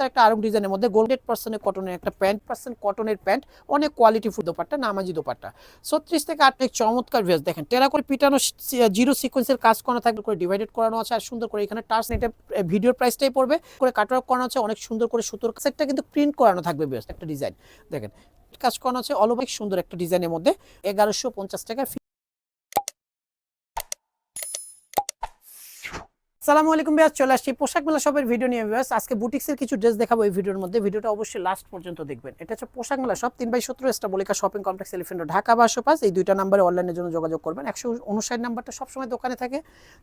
চমৎকার একটা আরং ডিজাইনের মধ্যে গোল্ডেড পার্সেন্টের কটনের একটা প্যান্ট, পার্সেন্ট কটনের প্যান্ট, অনেক কোয়ালিটি ফুল দোপাট্টা, নামাজি দোপাট্টা। ছত্রিশ থেকে আট এক চমৎকার ভেস দেখেন, টেরা করে পিটানো জিরো সিকোয়েন্সের কাজ করানো থাকবে করে ডিভাইডেড করানো আছে, আর সুন্দর করে এখানে টার্স এটা ভিডিওর প্রাইসটাই পড়বে, করে কাট করানো আছে, অনেক সুন্দর করে সুতোর সেটটা কিন্তু প্রিন্ট করানো থাকবে বেশ একটা ডিজাইন দেখেন, কাজ করানো আছে অল সুন্দর একটা ডিজাইনের মধ্যে, এগারোশো পঞ্চাশ টাকা সালামু আলাইকুম বিয়াস চলে আসছি পোশাক মেলা শপের ভিডিও নিয়ে বিয়াস আজকে বুটিক্সের কিছু ড্রেস দেখাবো এই ভিডিওর মধ্যে। ভিডিওটা অবশ্যই লাস্ট পর্যন্ত দেখবেন। এটা হচ্ছে পোশাক মেলা শপ তিন বাই সতেরো স্টাবলিকা শপিং কমপ্লেক্স এলিফেন্ট ঢাকা বা পাস এই দুইটা নাম্বারে অনলাইনের জন্য যোগাযোগ করবেন। একশো উনষাট নাম্বারটা সবসময় দোকানে থাকে।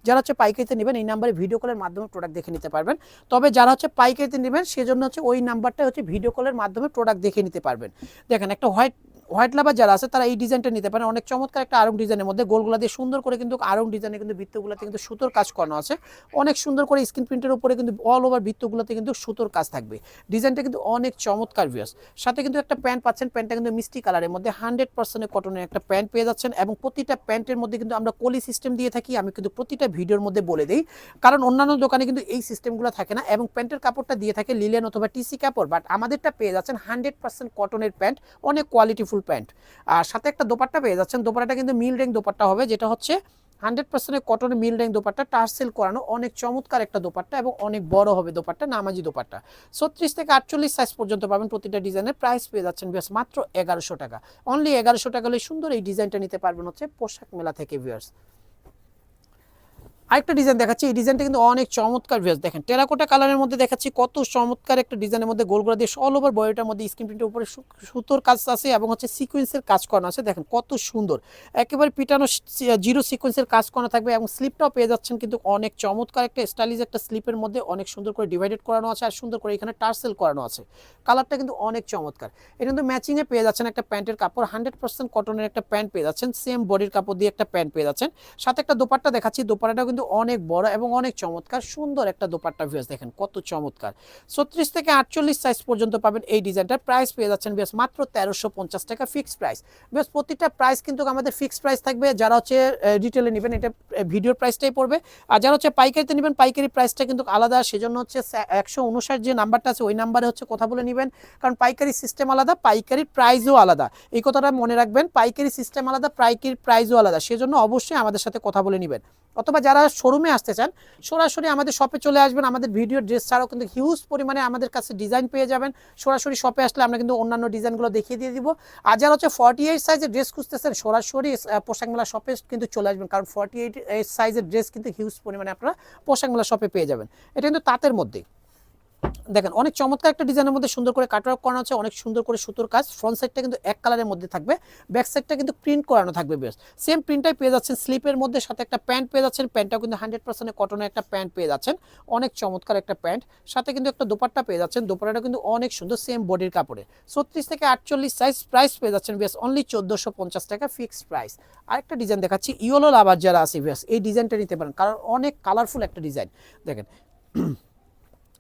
যারা হচ্ছে পাইকারিতে নেবেন, এই নাম্বারে ভিডিও কলের মাধ্যমে প্রোডাক্ট দেখে নিতে পারবেন। তবে যারা হচ্ছে পাইকারিতে নেবেন, সেজন্য হচ্ছে ওই নাম্বারটা হচ্ছে ভিডিও কলের মাধ্যমে প্রোডাক্ট দেখে নিতে পারবেন। দেখেন, একটা হোয়াইট হোয়াইট লাভার যারা আছে, তারা এই ডিজাইনটা নিতে পারেন। অনেক চমৎকার একটা আরং ডিজাইনের মধ্যে গোলগুলা দিয়ে সুন্দর করে কিন্তু আরং ডিজাইনে কিন্তু বৃত্তগুলোতে কিন্তু সুতোর কাজ করানো আছে। অনেক সুন্দর করে স্ক্রিন প্রিন্টের উপরে কিন্তু অল ওভার বৃত্তগুলোতে কিন্তু সুতোর কাজ থাকবে। ডিজাইনটা কিন্তু অনেক চমৎকার ভিউস সাথে কিন্তু একটা প্যান্ট পাচ্ছেন, প্যান্টটা কিন্তু মিষ্টি কালারের মধ্যে হান্ড্রেড পার্সেন্টের কটনের একটা প্যান্ট পেয়ে যাচ্ছেন এবং প্রতিটা প্যান্টের মধ্যে কিন্তু আমরা কলি সিস্টেম দিয়ে থাকি, আমি কিন্তু প্রতিটা ভিডিওর মধ্যে বলে দিই। কারণ অন্যান্য দোকানে কিন্তু এই সিস্টেমগুলো থাকে না এবং প্যান্টের কাপড়টা দিয়ে থাকে লিলেন অথবা টিসি কাপড় বাট আমাদেরটা পেয়ে যাচ্ছেন হান্ড্রেড পার্সেন্ট কটনের প্যান্ট। অনেক কোয়ালিটিফুল প্যান্ট। আর সাথে একটা দোপাট্টা পেয়ে যাচ্ছেন। দোপাট্টাটা কিন্তু মিল রেং দোপাট্টা হবে, যেটা হচ্ছে হান্ড্রেড পার্সেন্টের কটন মিল রেং দোপাট্টা। টার্সেল করানো অনেক চমৎকার একটা দোপাট্টা এবং অনেক বড় হবে দোপাট্টা, নামাজি দোপাট্টা। ছত্রিশ থেকে আটচল্লিশ সাইজ পর্যন্ত পাবেন প্রতিটা ডিজাইনের প্রাইস পেয়ে যাচ্ছেন ভিয়ার্স মাত্র এগারোশো টাকা। অনলি এগারোশো টাকা হলে সুন্দর এই ডিজাইনটা নিতে পারবেন হচ্ছে পোশাক মেলা থেকে ভিউয়ার্স আরেকটা ডিজাইন দেখাচ্ছি। এই ডিজাইনটা কিন্তু অনেক চমৎকার ভিউজ দেখেন টেরাকোটা কালারের মধ্যে দেখাচ্ছি। কত চমৎকার একটা ডিজাইনের মধ্যে গোল গোলা দিয়ে অল ওভার বডিটার মধ্যে স্ক্রিন প্রিন্টের উপরে সুতোর কাজ আছে এবং হচ্ছে সিকোয়েন্সের কাজ করানো আছে। দেখেন, কত সুন্দর। একেবারে পিটানো জিরো সিকোয়েন্সের কাজ করানো থাকবে এবং স্লিপটাও পেয়ে যাচ্ছেন কিন্তু অনেক চমৎকার একটা স্টাইলিশ একটা স্লিপের মধ্যে অনেক সুন্দর করে ডিভাইডেড করানো আছে আর সুন্দর করে এখানে টার্সেল করানো আছে। কালারটা কিন্তু অনেক চমৎকার। এটা কিন্তু ম্যাচিংয়ে পেয়ে যাচ্ছেন একটা প্যান্টের কাপড়। হান্ড্রেড পার্সেন্ট কটনের একটা প্যান্ট পেয়ে যাচ্ছেন। সেম বডির কাপড় দিয়ে একটা প্যান্ট পেয়ে যাচ্ছেন। সাথে একটা দোপাট্টা দেখাচ্ছি। দোপাট্টাটাও কিন্তু অনেক বড় এবং অনেক চমৎকার, সুন্দর একটা দোপাট্টা ভিউস দেখেন, কত চমৎকার। ছত্রিশ থেকে আটচল্লিশ সাইজ পর্যন্ত পাবেন এই ডিজাইনটার প্রাইস পেয়ে যাচ্ছেন বেশ মাত্র তেরোশো পঞ্চাশ টাকা ফিক্সড প্রাইস বেশ প্রতিটা প্রাইস কিন্তু আমাদের ফিক্সড প্রাইস থাকবে। যারা হচ্ছে রিটেলে নেবেন, এটা ভিডিওর প্রাইসটাই পড়বে। আর যারা হচ্ছে পাইকারিতে নেবেন, পাইকারি প্রাইসটা কিন্তু আলাদা। সেজন্য হচ্ছে একশো উনষাট যে নাম্বারটা আছে, ওই নাম্বারে হচ্ছে কথা বলে নেবেন। কারণ পাইকারি সিস্টেম আলাদা, পাইকারি প্রাইসও আলাদা। এই কথাটা মনে রাখবেন, পাইকারি সিস্টেম আলাদা, পাইকারি প্রাইসও আলাদা। সেজন্য অবশ্যই আমাদের সাথে কথা বলে নেবেন। অথবা যারা শোরুমে আসতে চান, সরাসরি আমাদের শপে চলে আসবেন। আমাদের ভিডিও ড্রেস ছাড়াও কিন্তু হিউজ পরিমাণে আমাদের কাছে ডিজাইন পেয়ে যাবেন। সরাসরি শপে আসলে আমরা কিন্তু অন্যান্য ডিজাইনগুলো দেখিয়ে দিয়ে দিব। আর যারা হচ্ছে ফর্টি এইট সাইজের ড্রেস খুঁজতেছেন, সরাসরি পোশাক মেলা শপে কিন্তু চলে আসবেন। কারণ ফর্টি এইট সাইজের ড্রেস কিন্তু হিউজ পরিমাণে আপনারা পোশাক মেলা শপে পেয়ে যাবেন। এটা কিন্তু তাঁতের মধ্যে দেখেন, অনেক চমৎকার একটা ডিজাইনের মধ্যে সুন্দর করে কাটওয়ার্ক করানো আছে, অনেক সুন্দর করে সুতোর কাজ। ফ্রন্ট সাইডটা কিন্তু এক কালারের মধ্যে থাকবে ব্যাক সাইডটা কিন্তু প্রিন্ট করানো থাকবে বেশ। সেম প্রিন্টটাই পেয়ে যাচ্ছেন স্লিপের মধ্যে সাথে একটা প্যান্ট পেয়ে যাচ্ছেন প্যান্টটাও কিন্তু হান্ড্রেড পার্সেন্ট কটনের একটা প্যান্ট পেয়ে যাচ্ছেন। অনেক চমৎকার একটা প্যান্ট সাথে কিন্তু একটা দোপাট্টা পেয়ে যাচ্ছেন, দোপাট্টাটা কিন্তু অনেক সুন্দর সেম বডির কাপড়ে। ছত্রিশ থেকে আটচল্লিশ সাইজ প্রাইস পেয়ে যাচ্ছেন বেশ অনলি চোদ্দোশো পঞ্চাশ টাকা ফিক্সড প্রাইস আরেকটা ডিজাইন দেখাচ্ছি, ইয়েলো লাভার যারা আছে, বেশ, এই ডিজাইনটা নিতে পারেন, কারণ অনেক কালারফুল একটা ডিজাইন দেখেন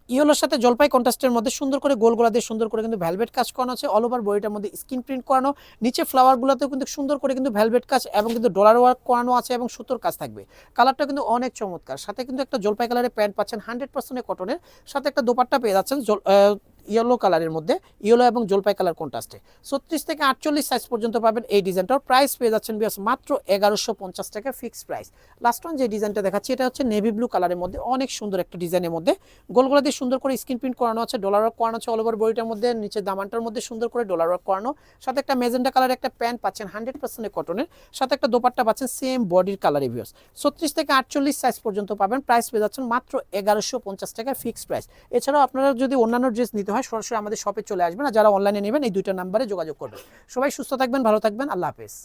ইয়েলোর সাথে জলপাই কন্ট্রাস্টের মধ্যে সুন্দর করে গোল গোলা দিয়ে সুন্দর করে কিন্তু ভ্যালভেট কাজ করানো আছে। অল ওভার বডিটার মধ্যে স্ক্রিন প্রিন্ট করানো। নিচে ফ্লাওয়ারগুলোতেও কিন্তু সুন্দর করে কিন্তু ভ্যালভেট কাজ এবং কিন্তু ডলার ওয়ার্ক করানো আছে এবং সুতোর কাজ থাকবে। কালারটা কিন্তু অনেক চমৎকার। সাথে কিন্তু একটা জলপাই কালারের প্যান্ট পাচ্ছেন হান্ড্রেড পার্সেন্টের কটনের সাথে একটা দোপাট্টা পেয়ে যাচ্ছেন ইয়েলো কালারের মধ্যে ইয়েলো এবং জলপাই কালার কন্ট্রাস্টে ছত্রিশ থেকে আটচল্লিশ সাইজ পর্যন্ত পাবেন এই ডিজাইনটার প্রাইস পেয়ে যাচ্ছেন বিয়াস মাত্র এগারোশো পঞ্চাশ টাকা ফিক্সড প্রাইস লাস্ট ওয়ান যে ডিজাইনটা দেখাচ্ছি, এটা হচ্ছে নেভি ব্লু কালারের মধ্যে অনেক সুন্দর একটা ডিজাইনের মধ্যে। গোলগোলা দিয়ে সুন্দর করে স্ক্রিন প্রিন্ট করানো আছে ডলার ওয়ার্ক করানো আছে অল ওভার বডিটার মধ্যে নিচে দামানটার মধ্যে সুন্দর করে ডলার ওয়ার্ক করানো। সাথে একটা মেজেন্ডা কালার একটা প্যান্ট পাচ্ছেন হান্ড্রেড পার্সেন্টের কটনের সাথে একটা দোপাট্টা পাচ্ছেন সেম বডির কালার রিভিউস ছত্রিশ থেকে আটচল্লিশ সাইজ পর্যন্ত পাবেন। প্রাইস পেয়ে যাচ্ছেন মাত্র এগারোশো পঞ্চাশ টাকা ফিক্সড প্রাইস এছাড়াও আপনারা যদি অন্যান্য ড্রেস নিতে হয়, সরাসরি আমাদের শপে চলে আসবেন আর যারা অনলাইনে নেবেন এই দুইটা নাম্বারে যোগাযোগ করবেন। সবাই সুস্থ থাকবেন, ভালো থাকবেন, আল্লাহ হাফেজ।